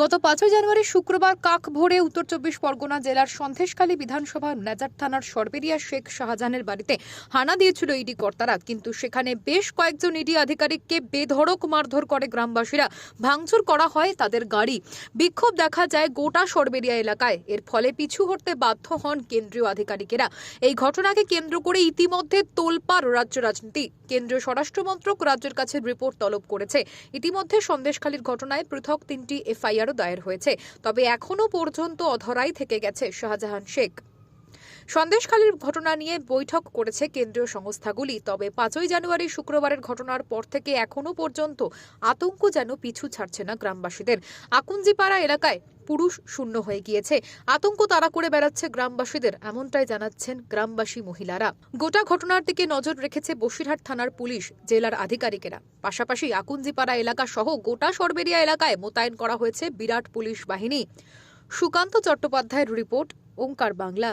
গত পাঁচই জানুয়ারি শুক্রবার কাক ভোরে উত্তর চব্বিশ পরগনা জেলার সন্দেশখালী বিধানসভা নেজার থানার সরবেরিয়া শেখ শাহজাহানের বাড়িতে হানা দিয়েছিল ইডি কর্তারা। কিন্তু সেখানে বেশ কয়েকজন ইডি আধিকারিককে বেধড়ক মারধর করে গ্রামবাসীরা। ভাঙচুর করা হয় তাদের গাড়ি। বিক্ষোভ দেখা যায় গোটা সরবেরিয়া এলাকায়। এর ফলে পিছু হটতে বাধ্য হন কেন্দ্রীয় আধিকারিকেরা। এই ঘটনাকে কেন্দ্র করে ইতিমধ্যে তোলপাড় রাজ্য রাজনীতি। কেন্দ্রীয় স্বরাষ্ট্রমন্ত্রক রাজ্যের কাছে রিপোর্ট তলব করেছে। ইতিমধ্যে সন্দেশখালীর ঘটনায় পৃথক তিনটি এফআইআরও দায়ের হয়েছে। তবে এখনও পর্যন্ত অধরাই থেকে গেছে শাহজাহান শেখ। সন্দেশখালীর ঘটনা নিয়ে বৈঠক করেছে কেন্দ্রীয় সংস্থাগুলি। তবে পাঁচই জানুয়ারি শুক্রবারের ঘটনার পর থেকে এখনও পর্যন্ত আতঙ্ক যেন পিছু ছাড়ছে না গ্রামবাসীদের। আকুঞ্জিপাড়া এলাকায় পুরুষ শূন্য হয়ে গিয়েছে। আতঙ্ক তারা করে বেড়াচ্ছে গ্রামবাসীদের, এমনটাই জানাচ্ছেন গ্রামবাসী মহিলারা। গোটা ঘটনার দিকে নজর রেখেছে বসিরহাট থানার পুলিশ, জেলার আধিকারিকেরা। পাশাপাশি আকুঞ্জিপাড়া এলাকা সহ গোটা সরবেরিয়া এলাকায় মোতায়েন করা হয়েছে বিরাট পুলিশ বাহিনী। সুকান্ত চট্টোপাধ্যায়ের রিপোর্ট, ওঙ্কার বাংলা।